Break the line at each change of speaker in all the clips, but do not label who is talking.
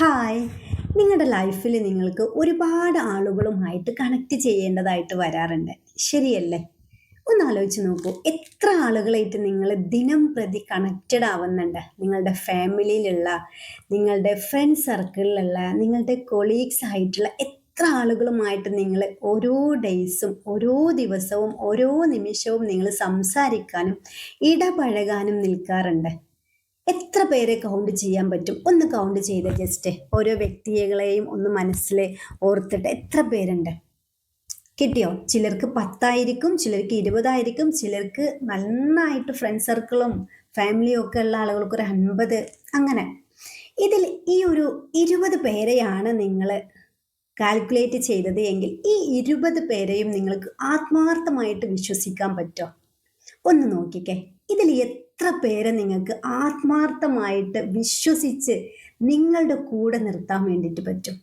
Hi നിങ്ങളുടെ ലൈഫിൽ നിങ്ങൾക്ക് ഒരുപാട് ആളുകളുമായിട്ട് കണക്ട് ചെയ്യേണ്ടതായിട്ട് വരാറുണ്ട്. ശരിയല്ലേ? ഒന്ന് ആലോചിച്ച് നോക്കൂ. എത്ര ആളുകളായിട്ട് നിങ്ങൾ ദിനം പ്രതി കണക്റ്റഡ് ആവുന്നുണ്ട്? നിങ്ങളുടെ ഫാമിലിയിലുള്ള നിങ്ങളുടെ ഫ്രണ്ട് സർക്കിളിലുള്ള നിങ്ങളുടെ കൊളീഗ്സ് ആയിട്ടുള്ള എത്ര ആളുകളുമായിട്ട് നിങ്ങൾ ഓരോ ഡേയ്സും ഓരോ ദിവസവും ഓരോ നിമിഷവും നിങ്ങൾ സംസാരിക്കാനും ഇടപഴകാനും നിൽക്കാറുണ്ട്? എത്ര പേരെ കൗണ്ട് ചെയ്യാൻ പറ്റും? ഒന്ന് കൗണ്ട് ചെയ്ത് ജസ്റ്റ് ഓരോ വ്യക്തികളെയും ഒന്ന് മനസ്സിൽ ഓർത്തിട്ട് എത്ര പേരുണ്ട്? കിട്ടിയോ? ചിലർക്ക് പത്തായിരിക്കും ചിലർക്ക് ഇരുപതായിരിക്കും ചിലർക്ക് നന്നായിട്ട് ഫ്രണ്ട് സർക്കിളും ഫാമിലിയും ഒക്കെ ഉള്ള ആളുകൾക്ക് ഒരു അൻപത്. അങ്ങനെ. ഇതിൽ ഈ ഒരു ഇരുപത് പേരെയാണ് നിങ്ങൾ കാൽക്കുലേറ്റ് ചെയ്തത് എങ്കിൽ ഈ ഇരുപത് പേരെയും നിങ്ങൾക്ക് ആത്മാർത്ഥമായിട്ട് വിശ്വസിക്കാൻ പറ്റുമോ? ഒന്ന് നോക്കിക്കേ. ഇതിൽ എത്ര പേരെ നിങ്ങൾക്ക് ആത്മാർത്ഥമായിട്ട് വിശ്വസിച്ച് നിങ്ങളുടെ കൂടെ നിർത്താൻ വേണ്ടിയിട്ട് പറ്റും?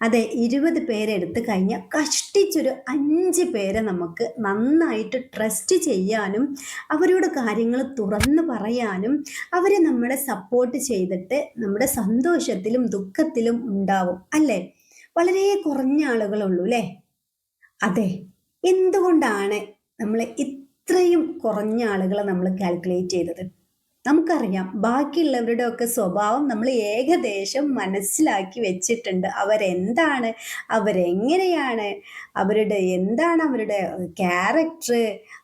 അതെ ഇരുപത് പേരെ എടുത്തു കഴിഞ്ഞാൽ കഷ്ടിച്ചൊരു അഞ്ച് പേരെ നമുക്ക് നന്നായിട്ട് ട്രസ്റ്റ് ചെയ്യാനും അവരോട് കാര്യങ്ങൾ തുറന്നു പറയാനും അവരെ നമ്മളെ സപ്പോർട്ട് ചെയ്തിട്ട് നമ്മുടെ സന്തോഷത്തിലും ദുഃഖത്തിലും ഉണ്ടാവും അല്ലേ? വളരെ കുറഞ്ഞ ആളുകളുള്ളൂ അല്ലേ? അതെ എന്തുകൊണ്ടാണ് നമ്മൾ ഇത്രയും കുറഞ്ഞ ആളുകളെ നമ്മൾ കാൽക്കുലേറ്റ് ചെയ്തത്. നമുക്കറിയാം ബാക്കിയുള്ളവരുടെ ഒക്കെ സ്വഭാവം നമ്മൾ ഏകദേശം മനസ്സിലാക്കി വെച്ചിട്ടുണ്ട്. അവരെന്താണ്? അവരെങ്ങനെയാണ്? അവരുടെ എന്താണ് അവരുടെ ക്യാരക്ടർ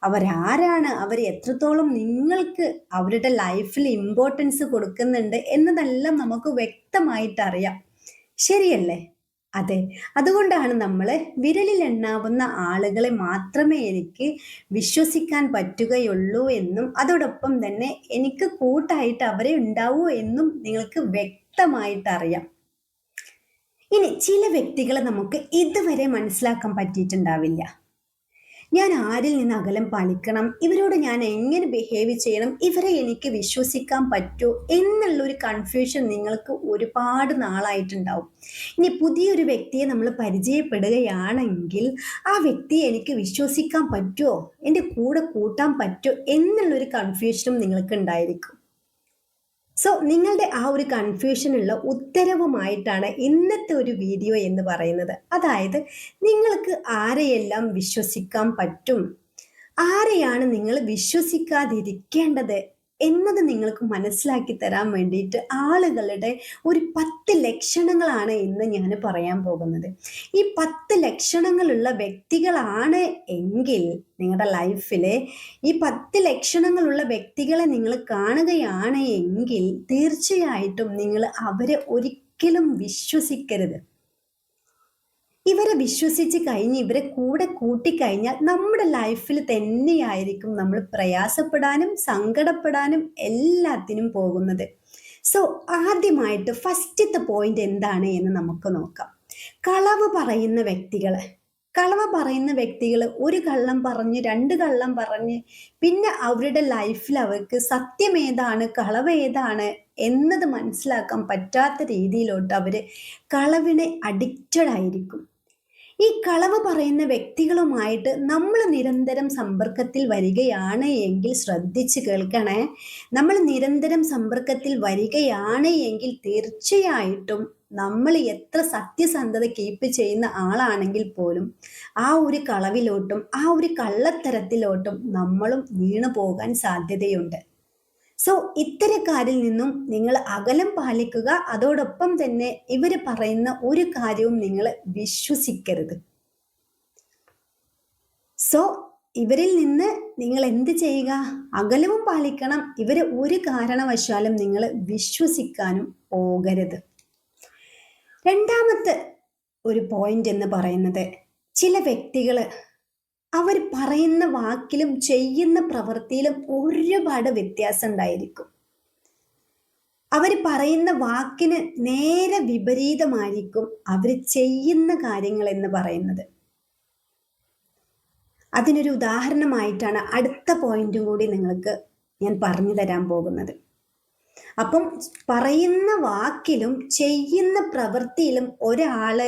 അവരാരാണ്? അവർ എത്രത്തോളം നിങ്ങൾക്ക് അവരുടെ ലൈഫിൽ ഇമ്പോർട്ടൻസ് കൊടുക്കുന്നുണ്ട് എന്നതെല്ലാം നമുക്ക് വ്യക്തമായിട്ട് അറിയാം ശരിയല്ലേ? അതെ. അതുകൊണ്ടാണ് നമ്മൾ വിരലിൽ എണ്ണാവുന്ന ആളുകളെ മാത്രമേ എനിക്ക് വിശ്വസിക്കാൻ പറ്റുകയുള്ളൂ എന്നും അതോടൊപ്പം തന്നെ എനിക്ക് കൂട്ടായിട്ട് അവരെ ഉണ്ടാവൂ എന്നും നിങ്ങൾക്ക് വ്യക്തമായിട്ട് അറിയാം ഇനി ചില വ്യക്തികളെ നമുക്ക് ഇതുവരെ മനസ്സിലാക്കാൻ പറ്റിയിട്ടുണ്ടാവില്ല. ഞാൻ ആരിൽ നിന്ന് അകലം പാലിക്കണം? ഇവരോട് ഞാൻ എങ്ങനെ ബിഹേവ് ചെയ്യണം? ഇവരെ എനിക്ക് വിശ്വസിക്കാൻ പറ്റുമോ എന്നുള്ളൊരു കൺഫ്യൂഷൻ നിങ്ങൾക്ക് ഒരുപാട് നാളായിട്ടുണ്ടാവും. ഇനി പുതിയൊരു വ്യക്തിയെ നമ്മൾ പരിചയപ്പെടുകയാണെങ്കിൽ ആ വ്യക്തിയെ എനിക്ക് വിശ്വസിക്കാൻ പറ്റുമോ എന്റെ കൂടെ കൂട്ടാൻ പറ്റുമോ എന്നുള്ളൊരു കൺഫ്യൂഷനും നിങ്ങൾക്ക് ഉണ്ടായിരിക്കും. സോ നിങ്ങളുടെ ആ ഒരു കൺഫ്യൂഷനുള്ള ഉത്തരവുമായിട്ടാണ് ഇന്നത്തെ ഒരു വീഡിയോ എന്ന് പറയുന്നത്. അതായത് നിങ്ങൾക്ക് ആരെയെല്ലാം വിശ്വസിക്കാൻ പറ്റും? ആരെയാണ് നിങ്ങൾ വിശ്വസിക്കാതിരിക്കേണ്ടത്? എന്നത് നിങ്ങൾക്ക് മനസ്സിലാക്കി തരാൻ വേണ്ടിയിട്ട് ആളുകളുടെ ഒരു പത്ത് ലക്ഷണങ്ങളാണ് ഇന്ന് ഞാൻ പറയാൻ പോകുന്നത്. ഈ പത്ത് ലക്ഷണങ്ങളുള്ള വ്യക്തികളാണ് എങ്കിൽ നിങ്ങളുടെ ലൈഫിലെ ഈ പത്ത് ലക്ഷണങ്ങളുള്ള വ്യക്തികളെ നിങ്ങൾ കാണുകയാണ് എങ്കിൽ തീർച്ചയായിട്ടും നിങ്ങൾ അവരെ ഒരിക്കലും വിശ്വസിക്കരുത്. ഇവരെ വിശ്വസിച്ച് കഴിഞ്ഞ് ഇവരെ കൂടെ കൂട്ടിക്കഴിഞ്ഞാൽ നമ്മുടെ ലൈഫിൽ തന്നെയായിരിക്കും നമ്മൾ പ്രയാസപ്പെടാനും സങ്കടപ്പെടാനും എല്ലാത്തിനും പോകുന്നത്. സോ ആദ്യമായിട്ട് ഫസ്റ്റത്തെ പോയിന്റ് എന്താണ് എന്ന് നമുക്ക് നോക്കാം. കളവ് പറയുന്ന വ്യക്തികൾ. കളവ് പറയുന്ന വ്യക്തികൾ ഒരു കള്ളം പറഞ്ഞ് രണ്ട് കള്ളം പറഞ്ഞ് പിന്നെ അവരുടെ ലൈഫിൽ അവർക്ക് സത്യം ഏതാണ് കളവ് ഏതാണ് എന്നത് മനസ്സിലാക്കാൻ പറ്റാത്ത രീതിയിലോട്ട് അവർ കളവിനെ അഡിക്റ്റഡ് ആയിരിക്കും. ഈ കളവ് പറയുന്ന വ്യക്തികളുമായിട്ട് നമ്മൾ നിരന്തരം സമ്പർക്കത്തിൽ വരികയാണ് എങ്കിൽ ശ്രദ്ധിച്ച് കേൾക്കണേ. നമ്മൾ നിരന്തരം സമ്പർക്കത്തിൽ വരികയാണ് എങ്കിൽ തീർച്ചയായിട്ടും നമ്മൾ എത്ര സത്യസന്ധത കീപ്പ് ചെയ്യുന്ന ആളാണെങ്കിൽ പോലും ആ ഒരു കളവിലോട്ടും ആ ഒരു കള്ളത്തരത്തിലോട്ടും നമ്മളും വീണു പോകാൻ സാധ്യതയുണ്ട്. സോ ഇത്തരക്കാരിൽ നിന്നും നിങ്ങൾ അകലം പാലിക്കുക. അതോടൊപ്പം തന്നെ ഇവർ പറയുന്ന ഒരു കാര്യവും നിങ്ങൾ വിശ്വസിക്കരുത്. സോ ഇവരിൽ നിന്ന് നിങ്ങൾ എന്ത് ചെയ്യുക? അകലവും പാലിക്കണം. ഇവരെ ഒരു കാരണവശാലും നിങ്ങൾ വിശ്വസിക്കാനും പോകരുത്. രണ്ടാമത്തെ ഒരു പോയിന്റ് എന്ന് പറയുന്നത് ചില വ്യക്തികൾ അവർ പറയുന്ന വാക്കിലും ചെയ്യുന്ന പ്രവൃത്തിയിലും ഒരുപാട് വ്യത്യാസം ഉണ്ടായിരിക്കും. അവർ പറയുന്ന വാക്കിന് നേരെ വിപരീതമായിരിക്കും അവർ ചെയ്യുന്ന കാര്യങ്ങൾ എന്ന് പറയുന്നത്. അതിനൊരു ഉദാഹരണമായിട്ടാണ് അടുത്ത പോയിന്റും കൂടി നിങ്ങൾക്ക് ഞാൻ പറഞ്ഞു തരാൻ പോകുന്നത്. അപ്പം പറയുന്ന വാക്കിലും ചെയ്യുന്ന പ്രവൃത്തിയിലും ഒരാൾ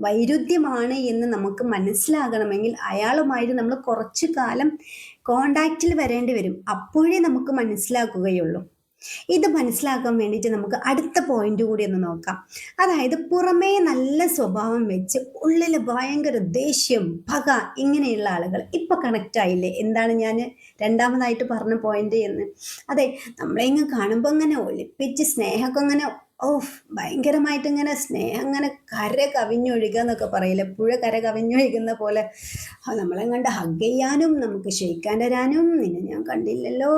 വൈരുദ്ധ്യമാണ് എന്ന് നമുക്ക് മനസ്സിലാകണമെങ്കിൽ അയാളുമായിട്ട് നമ്മൾ കുറച്ചു കാലം കോണ്ടാക്റ്റിൽ വരേണ്ടി വരും. അപ്പോഴേ നമുക്ക് മനസ്സിലാക്കുകയുള്ളൂ. ഇത് മനസ്സിലാക്കാൻ വേണ്ടിയിട്ട് നമുക്ക് അടുത്ത പോയിന്റ് കൂടി ഒന്ന് നോക്കാം. അതായത് പുറമേ നല്ല സ്വഭാവം വെച്ച് ഉള്ളിൽ ഭയങ്കര ദേഷ്യം പക ഇങ്ങനെയുള്ള ആളുകൾ ഇപ്പൊ കണക്റ്റ് ആയില്ലേ? എന്താണ് ഞാൻ രണ്ടാമതായിട്ട് പറഞ്ഞ പോയിന്റ് എന്ന്? അതെ നമ്മളെ ഇങ്ങ് കാണുമ്പോൾ അങ്ങനെ ഒളിപ്പിച്ച് സ്നേഹമൊക്കെ അങ്ങനെ ഓഹ് ഭയങ്കരമായിട്ട് ഇങ്ങനെ സ്നേഹം അങ്ങനെ കര കവിഞ്ഞൊഴുകുക എന്നൊക്കെ പറയില്ല? പുഴ കര കവിഞ്ഞൊഴുകുന്ന പോലെ. നമ്മളെ കണ്ട് ഹഗ് ചെയ്യാനും നമുക്ക് ഷെയ്ക്കാൻ തരാനും നിന്നെ ഞാൻ കണ്ടില്ലല്ലോ.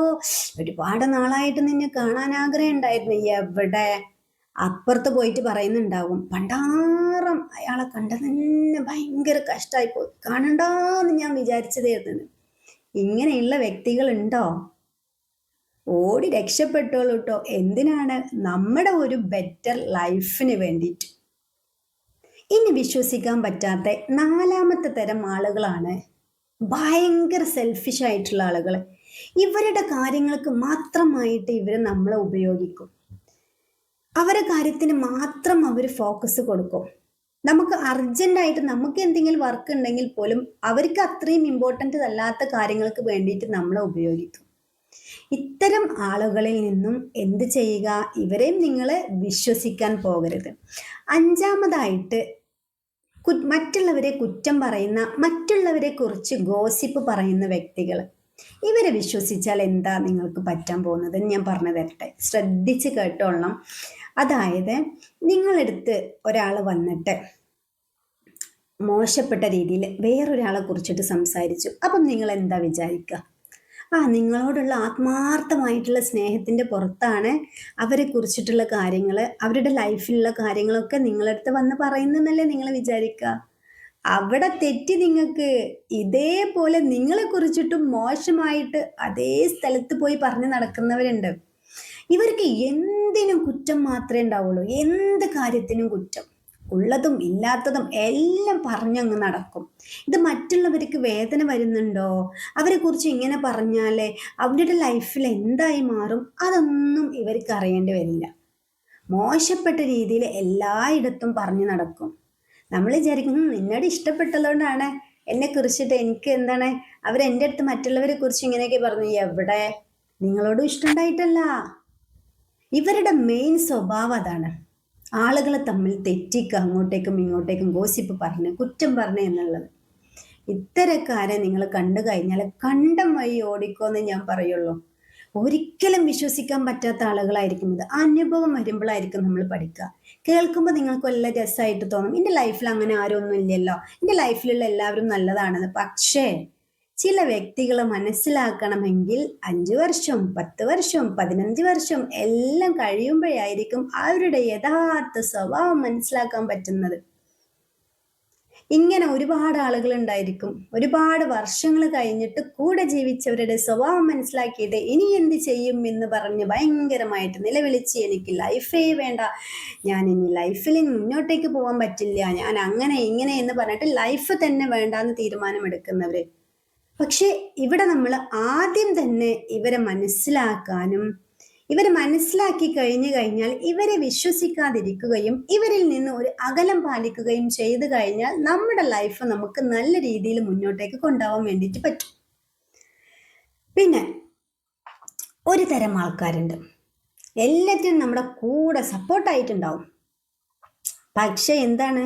ഒരുപാട് നാളായിട്ട് നിന്നെ കാണാൻ ആഗ്രഹം ഉണ്ടായിരുന്നു. എവിടെ? അപ്പുറത്ത് പോയിട്ട് പറയുന്നുണ്ടാവും പണ്ടാറം അയാളെ കണ്ടത് തന്നെ ഭയങ്കര കഷ്ടമായി പോയി കാണണ്ടാന്ന് ഞാൻ വിചാരിച്ചതായിരുന്നു ഇങ്ങനെയുള്ള വ്യക്തികളുണ്ടോ? ഓടി രക്ഷപ്പെട്ടോളൂ കേട്ടോ എന്തിനാണ് നമ്മുടെ ഒരു ബെറ്റർ ലൈഫിന് വേണ്ടിയിട്ട്? ഇനി വിശ്വസിക്കാൻ പറ്റാത്ത നാലാമത്തെ തരം ആളുകളാണ് ഭയങ്കര സെൽഫിഷ് ആയിട്ടുള്ള ആളുകൾ ഇവരുടെ കാര്യങ്ങൾക്ക് മാത്രമായിട്ട് ഇവർ നമ്മളെ ഉപയോഗിക്കും. അവരെ കാര്യത്തിന് മാത്രം അവർ ഫോക്കസ് കൊടുക്കും. നമുക്ക് അർജന്റായിട്ട് നമുക്ക് എന്തെങ്കിലും വർക്ക് ഉണ്ടെങ്കിൽ പോലും അവർക്ക് അത്രയും ഇമ്പോർട്ടന്റ് അല്ലാത്ത കാര്യങ്ങൾക്ക് വേണ്ടിയിട്ട് നമ്മളെ ഉപയോഗിക്കും. ഇത്തരം ആളുകളിൽ നിന്നും എന്ത് ചെയ്യുക? ഇവരെയും നിങ്ങൾ വിശ്വസിക്കാൻ പോകരുത്. അഞ്ചാമതായിട്ട് കു- മറ്റുള്ളവരെ കുറ്റം പറയുന്ന മറ്റുള്ളവരെ കുറിച്ച് ഗോസിപ്പ് പറയുന്ന വ്യക്തികൾ ഇവരെ വിശ്വസിച്ചാൽ എന്താ നിങ്ങൾക്ക് പറ്റാൻ പോകുന്നത്? ഞാൻ പറഞ്ഞു തരട്ടെ. ശ്രദ്ധിച്ച് കേട്ടോളണം. അതായത് നിങ്ങളെടുത്ത് ഒരാൾ വന്നിട്ട് മോശപ്പെട്ട രീതിയിൽ വേറൊരാളെ കുറിച്ചിട്ട് സംസാരിച്ചു. അപ്പം നിങ്ങൾ എന്താ വിചാരിക്കുക? ആ നിങ്ങളോടുള്ള ആത്മാർത്ഥമായിട്ടുള്ള സ്നേഹത്തിന്റെ പുറത്താണ് അവരെ കുറിച്ചിട്ടുള്ള കാര്യങ്ങൾ അവരുടെ ലൈഫിലുള്ള കാര്യങ്ങളൊക്കെ നിങ്ങളടുത്ത് വന്ന് പറയുന്നതെന്നല്ലേ നിങ്ങൾ വിചാരിക്കുക. അവിടെ തെറ്റി നിങ്ങൾക്ക് ഇതേപോലെ നിങ്ങളെ കുറിച്ചിട്ടും മോശമായിട്ട് അതേ സ്ഥലത്ത് പോയി പറഞ്ഞു നടക്കുന്നവരുണ്ട്. ഇവർക്ക് എന്തിനും കുറ്റം മാത്രമേ ഉണ്ടാവുള്ളൂ. എന്ത് കാര്യത്തിനും കുറ്റം. ഉള്ളതും ഇല്ലാത്തതും എല്ലാം പറഞ്ഞങ്ങ് നടക്കും. ഇത് മറ്റുള്ളവർക്ക് വേദന വരുന്നുണ്ടോ? അവരെ കുറിച്ച് ഇങ്ങനെ പറഞ്ഞാലേ അവരുടെ ലൈഫിൽ എന്തായി മാറും? അതൊന്നും ഇവർക്ക് അറിയേണ്ടി വരില്ല. മോശപ്പെട്ട രീതിയിൽ എല്ലായിടത്തും പറഞ്ഞു നടക്കും. നമ്മൾ വിചാരിക്കും നിന്നോട് ഇഷ്ടപ്പെട്ടതുകൊണ്ടാണ് എന്നെ കുറിച്ചിട്ട് എനിക്ക് എന്താണ്? അവർ എന്റെ അടുത്ത് മറ്റുള്ളവരെ കുറിച്ച് ഇങ്ങനെയൊക്കെ പറഞ്ഞു. എവിടെ? നിങ്ങളോടും ഇഷ്ടമുണ്ടായിട്ടല്ല ഇവരുടെ മെയിൻ സ്വഭാവം അതാണ്. ആളുകളെ തമ്മിൽ തെറ്റിക്കുക അങ്ങോട്ടേക്കും ഇങ്ങോട്ടേക്കും ഗോസിപ്പ് പറഞ്ഞ് കുറ്റം പറഞ്ഞ് എന്നുള്ളത്. ഇത്തരക്കാരെ നിങ്ങൾ കണ്ടു കഴിഞ്ഞാൽ കണ്ടം വഴി ഓടിക്കോന്ന് ഞാൻ പറയുള്ളൂ. ഒരിക്കലും വിശ്വസിക്കാൻ പറ്റാത്ത ആളുകളായിരിക്കും ഇത്. അനുഭവം വരുമ്പോഴായിരിക്കും നമ്മൾ പഠിക്കുക. കേൾക്കുമ്പോൾ നിങ്ങൾക്ക് വല്ല രസമായിട്ട് തോന്നും. എന്റെ ലൈഫിൽ അങ്ങനെ ആരും ഒന്നും ഇല്ലല്ലോ. എന്റെ ലൈഫിലുള്ള എല്ലാവരും നല്ലതാണെന്ന്. പക്ഷേ ചില വ്യക്തികളെ മനസ്സിലാക്കണമെങ്കിൽ അഞ്ചു വർഷം പത്ത് വർഷം പതിനഞ്ച് വർഷം എല്ലാം കഴിയുമ്പോഴായിരിക്കും അവരുടെ യഥാർത്ഥ സ്വഭാവം മനസ്സിലാക്കാൻ പറ്റുന്നത്. ഇങ്ങനെ ഒരുപാട് ആളുകൾ ഉണ്ടായിരിക്കും ഒരുപാട് വർഷങ്ങൾ കഴിഞ്ഞിട്ട് കൂടെ ജീവിച്ചവരുടെ സ്വഭാവം മനസ്സിലാക്കിയിട്ട് ഇനി എന്ത് ചെയ്യും എന്ന് പറഞ്ഞ് ഭയങ്കരമായിട്ട് നിലവിളിച്ച് എനിക്ക് ലൈഫേ വേണ്ട. ഞാൻ ഇനി ലൈഫിൽ മുന്നോട്ടേക്ക് പോകാൻ പറ്റില്ല. ഞാൻ അങ്ങനെ ഇങ്ങനെ എന്ന് പറഞ്ഞിട്ട് ലൈഫ് തന്നെ വേണ്ടാന്ന് തീരുമാനമെടുക്കുന്നവര് പക്ഷെ ഇവിടെ നമ്മൾ ആദ്യം തന്നെ ഇവരെ മനസ്സിലാക്കാനും ഇവരെ മനസ്സിലാക്കി കഴിഞ്ഞു കഴിഞ്ഞാൽ ഇവരെ വിശ്വസിക്കാതിരിക്കുകയും ഇവരിൽ നിന്ന് ഒരു അകലം പാലിക്കുകയും ചെയ്തു കഴിഞ്ഞാൽ നമ്മുടെ ലൈഫ് നമുക്ക് നല്ല രീതിയിൽ മുന്നോട്ടേക്ക് കൊണ്ടുപോകാൻ വേണ്ടിയിട്ട് പറ്റും. പിന്നെ ഒരു തരം ആൾക്കാരുണ്ട്. എല്ലാത്തിനും നമ്മുടെ കൂടെ സപ്പോർട്ടായിട്ടുണ്ടാവും പക്ഷെ എന്താണ്?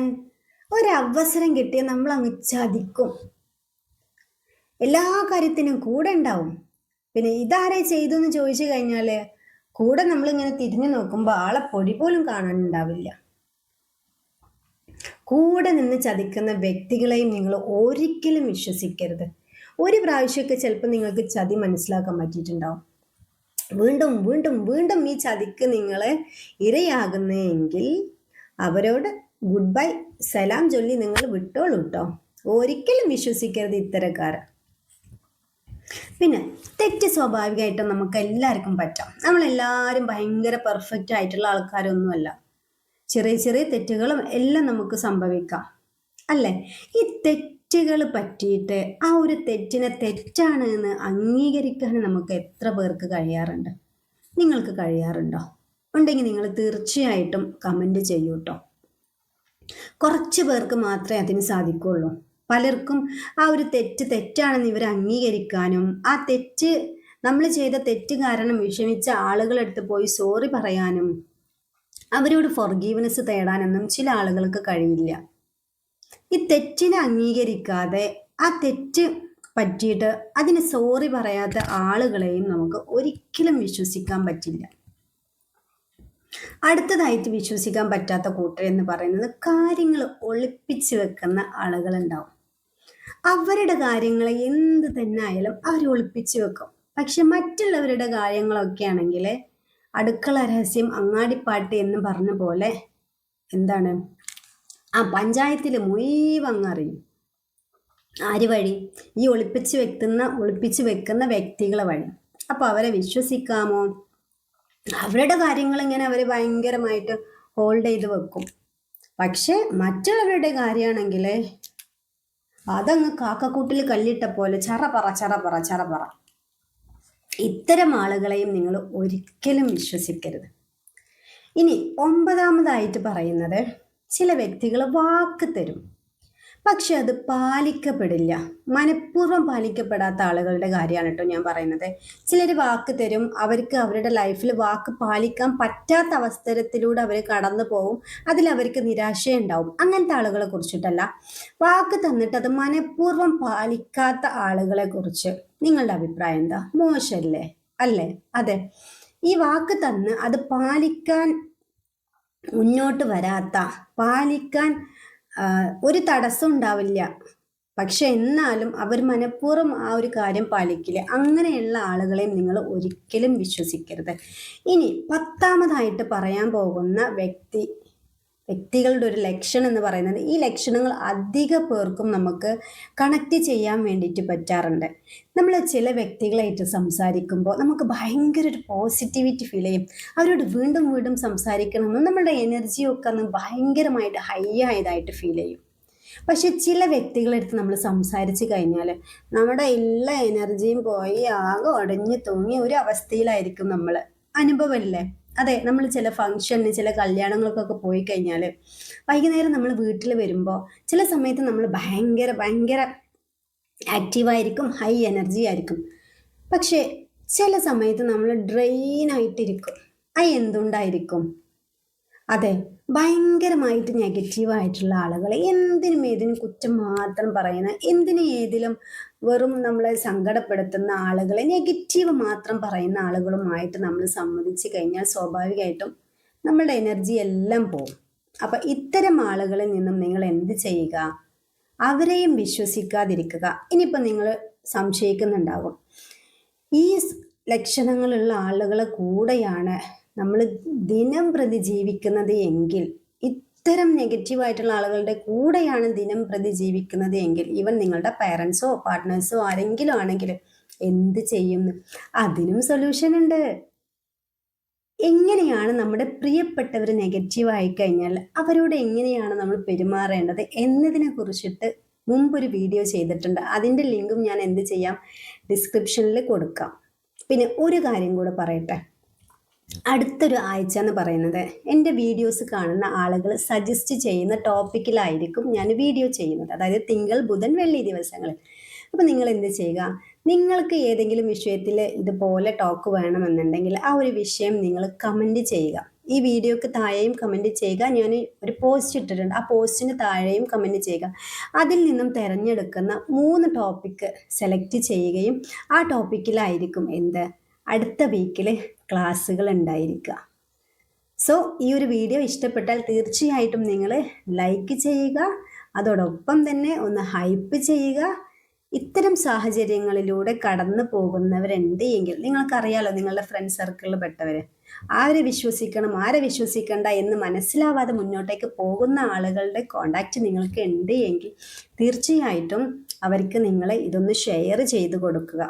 ഒരവസരം കിട്ടിയാൽ നമ്മൾ അങ്ങ് ചതിക്കും. എല്ലാ കാര്യത്തിനും കൂടെ ഉണ്ടാവും. പിന്നെ ഇതാരെ ചെയ്തു എന്ന് ചോദിച്ചു കഴിഞ്ഞാൽ കൂടെ നമ്മളിങ്ങനെ തിരിഞ്ഞു നോക്കുമ്പോൾ ആളെ പൊടി പോലും കാണാനുണ്ടാവില്ല. കൂടെ നിന്ന് ചതിക്കുന്ന വ്യക്തികളെയും നിങ്ങൾ ഒരിക്കലും വിശ്വസിക്കരുത്. ഒരു പ്രാവശ്യമൊക്കെ ചിലപ്പോൾ നിങ്ങൾക്ക് ചതി മനസ്സിലാക്കാൻ പറ്റിയിട്ടുണ്ടാവും. വീണ്ടും വീണ്ടും വീണ്ടും ഈ ചതിക്ക് നിങ്ങളെ ഇരയാകുന്നെങ്കിൽ അവരോട് ഗുഡ് ബൈ സലാം ചൊല്ലി നിങ്ങൾ വിട്ടോളൂ കേട്ടോ ഒരിക്കലും വിശ്വസിക്കരുത് ഇത്തരക്കാരെ. പിന്നെ തെറ്റ് സ്വാഭാവികമായിട്ടും നമുക്ക് എല്ലാവർക്കും പറ്റാം. നമ്മളെല്ലാവരും ഭയങ്കര പെർഫെക്റ്റ് ആയിട്ടുള്ള ആൾക്കാരൊന്നുമല്ല. ചെറിയ ചെറിയ തെറ്റുകളും എല്ലാം നമുക്ക് സംഭവിക്കാം. അല്ലേ? ഈ തെറ്റുകൾ പറ്റിയിട്ട് ആ ഒരു തെറ്റിനെ തെറ്റാണ് എന്ന് അംഗീകരിക്കാൻ നമുക്ക് എത്ര പേർക്ക് കഴിയാറുണ്ട്? നിങ്ങൾക്ക് കഴിയാറുണ്ടോ? ഉണ്ടെങ്കിൽ നിങ്ങൾ തീർച്ചയായിട്ടും കമന്റ് ചെയ്യൂട്ടോ കുറച്ച് പേർക്ക് മാത്രമേ അതിന് സാധിക്കുള്ളൂ. പലർക്കും ആ ഒരു തെറ്റ് തെറ്റാണെന്ന് ഇവർ അംഗീകരിക്കാനും ആ തെറ്റ് നമ്മൾ ചെയ്ത തെറ്റ് കാരണം വിഷമിച്ച ആളുകളെടുത്ത് പോയി സോറി പറയാനും അവരോട് ഫോർഗീവ്നെസ് തേടാനൊന്നും ചില ആളുകൾക്ക് കഴിയില്ല. ഈ തെറ്റിനെ അംഗീകരിക്കാതെ ആ തെറ്റ് പറ്റിയിട്ട് അതിന് സോറി പറയാത്ത ആളുകളെയും നമുക്ക് ഒരിക്കലും വിശ്വസിക്കാൻ പറ്റില്ല. അടുത്തതായിട്ട് വിശ്വസിക്കാൻ പറ്റാത്ത കൂട്ടർ എന്ന് പറയുന്നത് കാര്യങ്ങൾ ഒളിപ്പിച്ച് വെക്കുന്ന ആളുകളുണ്ടാവും. അവരുടെ കാര്യങ്ങളെ എന്ത് തന്നെ ആയാലും അവർ ഒളിപ്പിച്ചു വെക്കും. പക്ഷെ മറ്റുള്ളവരുടെ കാര്യങ്ങളൊക്കെ ആണെങ്കിൽ അടുക്കള രഹസ്യം അങ്ങാടിപ്പാട്ട് എന്ന് പറഞ്ഞ പോലെ എന്താണ്? ആ പഞ്ചായത്തിൽ മുഴുവൻ അറിയും. ആര് വഴി? ഈ ഒളിപ്പിച്ച് വെക്കുന്ന ഒളിപ്പിച്ച് വെക്കുന്ന വ്യക്തികളെ വഴി. അപ്പോൾ അവരെ വിശ്വസിക്കാമോ? അവരുടെ കാര്യങ്ങൾ ഇങ്ങനെ അവർ ഭയങ്കരമായിട്ട് ഹോൾഡ് ചെയ്ത് വെക്കും. പക്ഷെ മറ്റുള്ളവരുടെ കാര്യമാണെങ്കിൽ അതങ്ങ് കാക്കക്കൂട്ടിൽ കല്ലിട്ട പോലെ ചറ പറ ചറ പറ ചറ പറ. ഇത്തരം ആളുകളെയും നിങ്ങൾ ഒരിക്കലും വിശ്വസിക്കരുത്. ഇനി ഒമ്പതാമതായിട്ട് പറയുന്നത് ചില വ്യക്തികൾ വാക്ക് തരും. പക്ഷെ അത് പാലിക്കപ്പെടില്ല. മനഃപൂർവം പാലിക്കപ്പെടാത്ത ആളുകളുടെ കാര്യമാണ് കേട്ടോ ഞാൻ പറയുന്നത്. ചിലർ വാക്ക് തരും അവർക്ക് അവരുടെ ലൈഫിൽ വാക്ക് പാലിക്കാൻ പറ്റാത്ത അവസരത്തിലൂടെ അവർ കടന്നു പോകും അതിൽ അവർക്ക് നിരാശയുണ്ടാവും. അങ്ങനത്തെ ആളുകളെ കുറിച്ചിട്ടല്ല. വാക്ക് തന്നിട്ട് അത് മനഃപൂർവം പാലിക്കാത്ത ആളുകളെ കുറിച്ച് നിങ്ങളുടെ അഭിപ്രായം എന്താ? മോശമല്ലേ അല്ലേ? അതെ. ഈ വാക്ക് തന്ന് അത് പാലിക്കാൻ മുന്നോട്ട് വരാത്ത പാലിക്കാൻ ഒരു തടസ്സം ഉണ്ടാവില്ല. പക്ഷെ എന്നാലും അവർ മനഃപൂർവം ആ ഒരു കാര്യം പാലിക്കില്ല. അങ്ങനെയുള്ള ആളുകളെയും നിങ്ങൾ ഒരിക്കലും വിശ്വസിക്കരുത്. ഇനി പത്താമതായിട്ട് പറയാൻ പോകുന്ന വ്യക്തി വ്യക്തികളുടെ ഒരു ലക്ഷണം എന്ന് പറയുന്നത് ഈ ലക്ഷണങ്ങൾ അധിക പേർക്കും നമുക്ക് കണക്റ്റ് ചെയ്യാൻ വേണ്ടിയിട്ട് പറ്റാറുണ്ട്. നമ്മൾ ചില വ്യക്തികളായിട്ട് സംസാരിക്കുമ്പോൾ നമുക്ക് ഭയങ്കര ഒരു പോസിറ്റിവിറ്റി ഫീൽ ചെയ്യും. അവരോട് വീണ്ടും വീണ്ടും സംസാരിക്കണമെന്ന് നമ്മുടെ എനർജിയൊക്കെ ഒന്ന് ഭയങ്കരമായിട്ട് ഹൈ ആയതായിട്ട് ഫീൽ ചെയ്യും. പക്ഷെ ചില വ്യക്തികളെടുത്ത് നമ്മൾ സംസാരിച്ചു കഴിഞ്ഞാൽ നമ്മുടെ എല്ലാ എനർജിയും പോയി ആകെ ഉടഞ്ഞു തൂങ്ങിയ ഒരു അവസ്ഥയിലായിരിക്കും നമ്മൾ അനുഭവമല്ലേ അതെ നമ്മൾ ചില ഫംഗ്ഷന് ചില കല്യാണങ്ങൾക്കൊക്കെ പോയി കഴിഞ്ഞാൽ വൈകുന്നേരം നമ്മൾ വീട്ടിൽ വരുമ്പോൾ ചില സമയത്ത് നമ്മൾ ഭയങ്കര ഭയങ്കര ആക്റ്റീവായിരിക്കും ഹൈ എനർജി ആയിരിക്കും. പക്ഷേ ചില സമയത്ത് നമ്മൾ ഡ്രെയിൻ ആയിട്ടിരിക്കും. അത് എന്തുകൊണ്ടായിരിക്കും? അതെ. ഭയങ്കരമായിട്ട് നെഗറ്റീവായിട്ടുള്ള ആളുകൾ എന്തിനും ഏതിനും കുറ്റം മാത്രം പറയുന്ന എന്തിനും ഏതിലും വെറും നമ്മളെ സങ്കടപ്പെടുത്തുന്ന ആളുകളെ നെഗറ്റീവ് മാത്രം പറയുന്ന ആളുകളുമായിട്ട് നമ്മൾ സമ്മതിച്ചു കഴിഞ്ഞാൽ സ്വാഭാവികമായിട്ടും നമ്മളുടെ എനർജി എല്ലാം പോകും. അപ്പം ഇത്തരം ആളുകളിൽ നിന്നും നിങ്ങൾ എന്ത് ചെയ്യുക? അവരെയും വിശ്വസിക്കാതിരിക്കുക. ഇനിയിപ്പോൾ നിങ്ങൾ സംശയിക്കുന്നുണ്ടാകും ഈ ലക്ഷണങ്ങളുള്ള ആളുകളെ കൂടെയാണ് നമ്മൾ ദിനം പ്രതി ജീവിക്കുന്നത് എങ്കിൽ ഇത്തരം നെഗറ്റീവായിട്ടുള്ള ആളുകളുടെ കൂടെയാണ് ദിനം പ്രതി ജീവിക്കുന്നത് എങ്കിൽ ഈവൻ നിങ്ങളുടെ പേരൻസോ പാർട്ട്നേഴ്സോ ആരെങ്കിലും ആണെങ്കിൽ എന്ത് ചെയ്യും അതിനും സൊല്യൂഷൻ ഉണ്ട്. എങ്ങനെയാണ് നമ്മുടെ പ്രിയപ്പെട്ടവർ നെഗറ്റീവ് ആയി കഴിഞ്ഞാൽ അവരോട് എങ്ങനെയാണ് നമ്മൾ പെരുമാറേണ്ടത് എന്നതിനെ കുറിച്ചിട്ട് മുമ്പൊരു വീഡിയോ ചെയ്തിട്ടുണ്ട്. അതിന്റെ ലിങ്കും ഞാൻ എന്ത് ചെയ്യാം? ഡിസ്ക്രിപ്ഷനിൽ കൊടുക്കാം. പിന്നെ ഒരു കാര്യം കൂടെ പറയട്ടെ. അടുത്തൊരു ആഴ്ച എന്ന് പറയുന്നത് എന്റെ വീഡിയോസ് കാണുന്ന ആളുകൾ സജസ്റ്റ് ചെയ്യുന്ന ടോപ്പിക്കിലായിരിക്കും ഞാൻ വീഡിയോ ചെയ്യുന്നത്. അതായത് തിങ്കൾ ബുധൻ വെള്ളി ദിവസങ്ങളിൽ അപ്പോൾ നിങ്ങൾ എന്ത് ചെയ്യുക? നിങ്ങൾക്ക് ഏതെങ്കിലും വിഷയത്തിൽ ഇതുപോലെ ടോക്ക് വേണമെന്നുണ്ടെങ്കിൽ ആ ഒരു വിഷയം നിങ്ങൾ കമന്റ് ചെയ്യുക. ഈ വീഡിയോക്ക് താഴെയും കമന്റ് ചെയ്യുക. ഞാൻ ഒരു പോസ്റ്റ് ഇട്ടിട്ടുണ്ട്. ആ പോസ്റ്റിന് താഴെയും കമന്റ് ചെയ്യുക. അതിൽ നിന്നും തിരഞ്ഞെടുക്കുന്ന മൂന്ന് ടോപ്പിക്ക് സെലക്ട് ചെയ്യുകയും ആ ടോപ്പിക്കിലായിരിക്കും എന്ത്? അടുത്ത വീക്കിൽ ക്ലാസ്സുകൾ ഉണ്ടായിരിക്കുക സോ ഈ ഒരു വീഡിയോ ഇഷ്ടപ്പെട്ടാൽ തീർച്ചയായിട്ടും നിങ്ങൾ ലൈക്ക് ചെയ്യുക. അതോടൊപ്പം തന്നെ ഒന്ന് ഹൈപ്പ് ചെയ്യുക. ഇത്തരം സാഹചര്യങ്ങളിലൂടെ കടന്നു പോകുന്നവരുണ്ട് എങ്കിൽ നിങ്ങൾക്കറിയാലോ നിങ്ങളുടെ ഫ്രണ്ട് സർക്കിളിൽ പെട്ടവർ ആരെ വിശ്വസിക്കണം ആരെ വിശ്വസിക്കണ്ട എന്ന് മനസ്സിലാവാതെ മുന്നോട്ടേക്ക് പോകുന്ന ആളുകളുടെ കോണ്ടാക്റ്റ് നിങ്ങൾക്ക് ഉണ്ട് എങ്കിൽ തീർച്ചയായിട്ടും അവർക്ക് നിങ്ങൾ ഇതൊന്ന് ഷെയർ ചെയ്ത് കൊടുക്കുക.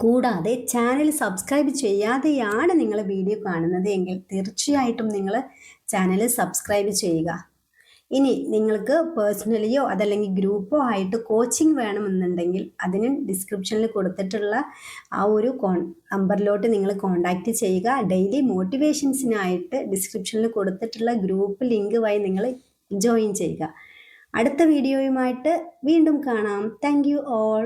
കൂടാതെ ചാനൽ സബ്സ്ക്രൈബ് ചെയ്യാതെയാണ് നിങ്ങൾ വീഡിയോ കാണുന്നത് എങ്കിൽ തീർച്ചയായിട്ടും നിങ്ങൾ ചാനൽ സബ്സ്ക്രൈബ് ചെയ്യുക. ഇനി നിങ്ങൾക്ക് പേഴ്സണലിയോ അതല്ലെങ്കിൽ ഗ്രൂപ്പോ ആയിട്ട് കോച്ചിങ് വേണമെന്നുണ്ടെങ്കിൽ അതിന് ഡിസ്ക്രിപ്ഷനിൽ കൊടുത്തിട്ടുള്ള ആ ഒരു കോൺ നമ്പറിലോട്ട് നിങ്ങൾ കോൺടാക്റ്റ് ചെയ്യുക. ഡെയിലി മോട്ടിവേഷൻസിനായിട്ട് ഡിസ്ക്രിപ്ഷനിൽ കൊടുത്തിട്ടുള്ള ഗ്രൂപ്പ് ലിങ്ക് വഴി നിങ്ങൾ ജോയിൻ ചെയ്യുക. അടുത്ത വീഡിയോയുമായിട്ട് വീണ്ടും കാണാം. Thank you all